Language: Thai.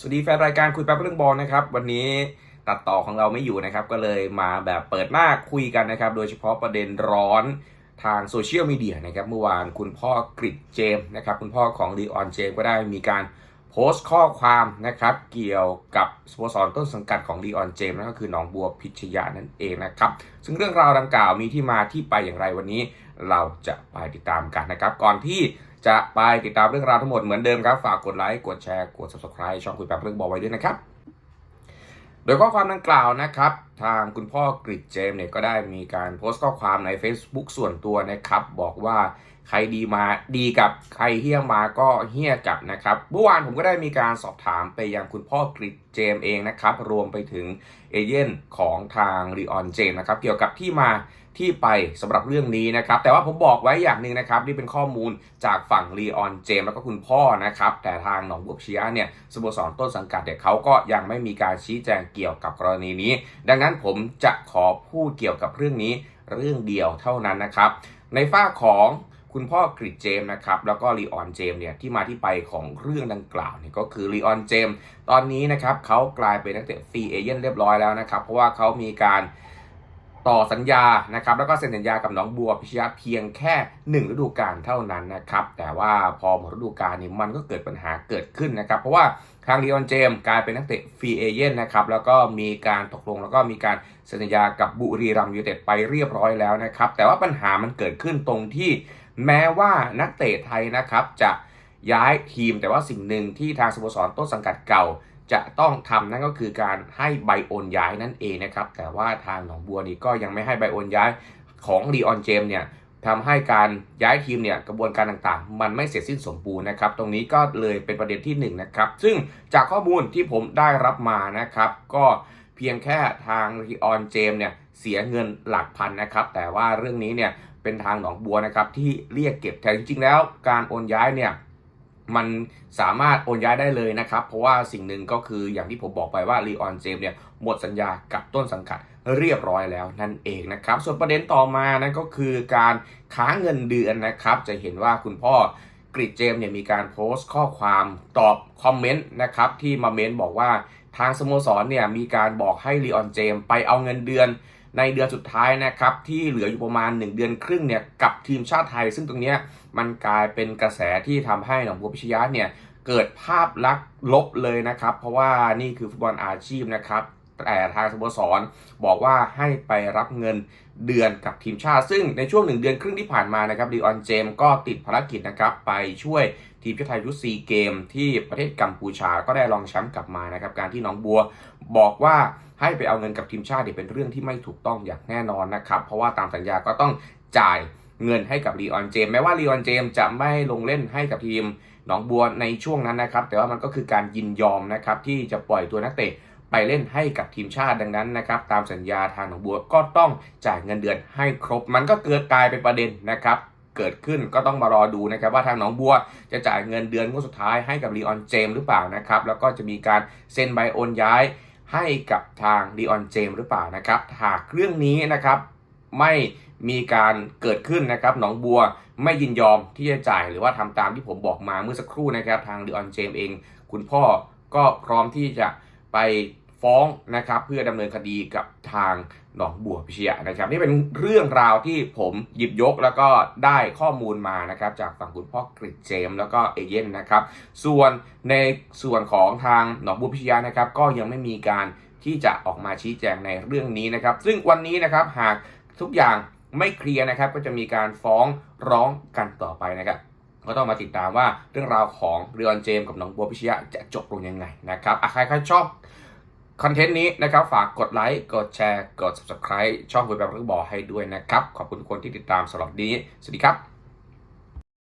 สวัสดีแฟนรายการคุยแป๊บเรื่องบอลนะครับ วันนี้ตัดต่อของเราไม่อยู่นะครับ ก็เลยมาแบบเปิดหน้าคุยกันนะครับ โดยเฉพาะประเด็นร้อนทางโซเชียลมีเดียนะครับ เมื่อวานคุณพ่อกริดเจมส์นะครับ คุณพ่อของดีออนเจมส์ก็ได้มีการโพสต์ข้อความนะครับ เกี่ยวกับสโมสรต้นสังกัดของดีออนเจมส์นั่นก็คือหนองบัวพิชยานั่นเองนะครับ ซึ่งเรื่องราวดังกล่าวมีที่มาที่ไปอย่างไรวันนี้ เราจะไปติดตามกันนะครับ ก่อนที่ จะไปติดตามเรื่องราวทั้งหมดเหมือนเดิมครับ ฝากกดไลค์กดแชร์กด subscribe ช่องคุยแบบเรื่องบอลไว้ด้วยนะครับ โดยข้อความดังกล่าวนะครับ ทางคุณพ่อกริดเจมส์เนี่ยก็ได้มีการโพสต์ข้อความใน Facebook ส่วนตัวนะครับ บอกว่าใครดีมาดีกับใครเฮี้ยมาก็เฮี้ยกับนะครับเมื่อวานผมก็ได้มีการสอบถามไปยังคุณพ่อกริดเจมส์เองนะครับ รวมไปถึงเอเย่นของทางรีออนเจมนะครับ เกี่ยวกับที่มา ที่ไปสำหรับเรื่องนี้นะครับ แต่ว่าผมบอกไว้อย่างหนึ่งนะครับ นี่เป็นข้อมูลจากฝั่งรีออนเจมแล้วก็คุณพ่อนะครับ แต่ทางหนองบัวพิชยเนี่ยสโมสรต้นสังกัดเนี่ยเขาก็ยังไม่มีการชี้แจงเกี่ยวกับกรณีนี้ ดังนั้นผมจะขอพูดเกี่ยวกับเรื่องนี้เรื่องเดียวเท่านั้นนะครับ ในฝ้าของคุณพ่อกริดเจมนะครับ แล้วก็ลีออนเจมเนี่ยที่มาที่ไปของเรื่องดังกล่าวเนี่ยก็คือลีออนเจมตอนนี้นะครับเขากลายเป็นนักเตะฟรีเอเจนต์เรียบร้อยแล้วนะครับ เพราะว่าเขามีการ ต่อสัญญานะครับแล้วก็เซ็นสัญญากับน้องบัวพิชยะเพียงแค่ 1 ฤดูกาลเท่านั้นนะครับแต่ว่าพอหมดฤดูกาลนี่มันก็เกิดปัญหาเกิดขึ้นนะครับ เพราะว่าทางลีออนเจมส์กลายเป็นนักเตะฟรีเอเจนนะครับแล้วก็มีการตกลงแล้วก็มีการเซ็นสัญญากับบุรีรัมยูเต็ดไปเรียบร้อยแล้วนะครับแต่ว่าปัญหามันเกิดขึ้นตรงที่แม้ว่านักเตะไทยนะครับจะย้ายทีมแต่ว่าสิ่งหนึ่งที่ทางสโมสรต้นสังกัดเก่า จะต้องทำนั่นก็คือการให้ใบโอนย้ายนั่นเองนะครับ แต่ว่าทางหนองบัวนี่ก็ยังไม่ให้ใบโอนย้ายของลีออนเจมเนี่ยทำให้การย้ายทีมเนี่ยกระบวนการต่างๆ มันไม่เสร็จสิ้นสมบูรณ์นะครับ ตรงนี้ก็เลยเป็นประเด็นที่1นงนะครับ ซึ่งจากข้อมูลที่ผมได้รับมานะครับ ก็เพียงแค่ทางลีออนเจมเนี่ยเสียเงินหลักพันนะครับ แต่ว่าเรื่องนี้เนี่ยเป็นทางหนองบัวนะครับที่เรียกเก็บแต่จริงๆแล้วการโอนย้ายเนี่ย มันสามารถโอนย้ายได้เลยนะครับ เพราะว่าสิ่งหนึ่งก็คืออย่างที่ผมบอกไปว่าลีออนเจมเนี่ยหมดสัญญากับต้นสังกัดเรียบร้อยแล้วนั่นเองนะครับ ส่วนประเด็นต่อมานั่นก็คือการค้างเงินเดือนนะครับ จะเห็นว่าคุณพ่อกริดเจมเนี่ยมีการโพสต์ข้อความตอบคอมเมนต์นะครับที่มาเมนบอกว่าทางสโมสรเนี่ยมีการบอกให้ลีออนเจมไปเอาเงินเดือน ในเดือนสุดท้ายนะครับที่เหลืออยู่ประมาณ 1 เดือนครึ่งเนี่ยกับทีมชาติไทย ซึ่งตรงนี้มันกลายเป็นกระแสที่ทำให้หนองบัวพิชยะเนี่ยเกิดภาพลักษณ์ลบเลยนะครับ เพราะว่านี่คือฟุตบอลอาชีพนะครับแต่ทางสโมสรบอกว่าให้ไปรับเงินเดือนกับทีมชาติ ซึ่งในช่วงหนึ่งเดือนครึ่งที่ผ่านมานะครับดีออนเจมก็ติดภารกิจนะครับ ไปช่วยทีมชาติไทยยุซีเกม ที่ประเทศกัมพูชาก็ได้รองแชมป์กลับมานะครับ การที่น้องบัวบอกว่า ให้ไปเอาเงินกับทีมชาติเนี่ยเป็นเรื่องที่ไม่ถูกต้องอย่างแน่นอนนะครับ เพราะว่าตามสัญญาก็ต้องจ่ายเงินให้กับลีออนเจมแม้ว่าลีออนเจมจะไม่ลงเล่นให้กับทีมหนองบัวในช่วงนั้นนะครับ แต่ว่ามันก็คือการยินยอมนะครับที่จะปล่อยตัวนักเตะไปเล่นให้กับทีมชาติดังนั้นนะครับตามสัญญาทางหนองบัวก็ต้องจ่ายเงินเดือนให้ครบ มันก็เกิดกลายเป็นประเด็นนะครับเกิดขึ้นก็ต้องมารอดูนะครับว่าทางหนองบัวจะจ่ายเงินเดือนงวดสุดท้ายให้กับลีออนเจมหรือเปล่านะครับแล้วก็จะมีการเซ็นใบโอนย้าย ให้กับทางดีออนเจมหรือเปล่านะครับหากเรื่องนี้นะครับไม่มีการเกิดขึ้นนะครับหนองบัวไม่ยินยอมที่จะจ่ายหรือว่าทำตามที่ผมบอกมาเมื่อสักครู่นะครับ ทางดีออนเจมเอง คุณพ่อก็พร้อมที่จะไป ฟ้องนะครับเพื่อดำเนินคดีกับทางหนองบัวพิชยะนะครับ นี่เป็นเรื่องราวที่ผมหยิบยกแล้วก็ได้ข้อมูลมานะครับ จากฝั่งคุณพ่อกริดเจมส์แล้วก็เอเย่นนะครับ ส่วนในส่วนของทางหนองบัวพิชยะนะครับ ก็ยังไม่มีการที่จะออกมาชี้แจงในเรื่องนี้นะครับ ซึ่งวันนี้นะครับหากทุกอย่างไม่เคลียร์นะครับ ก็จะมีการฟ้องร้องกันต่อไปนะครับก็ต้องมาติดตามว่าเรื่องราวของเรือนเจมส์กับน้องบัวพิชยะจะจบลงยังไงนะครับอะใครใครชอบ คอนเทนต์นี้นะครับฝากกดไลค์ กดแชร์ กด subscribe ช่องคุยแบบเรื่องบอให้ด้วยนะครับ ขอบคุณทุกคนที่ติดตามสำหรับวันนี้ สวัสดีครับ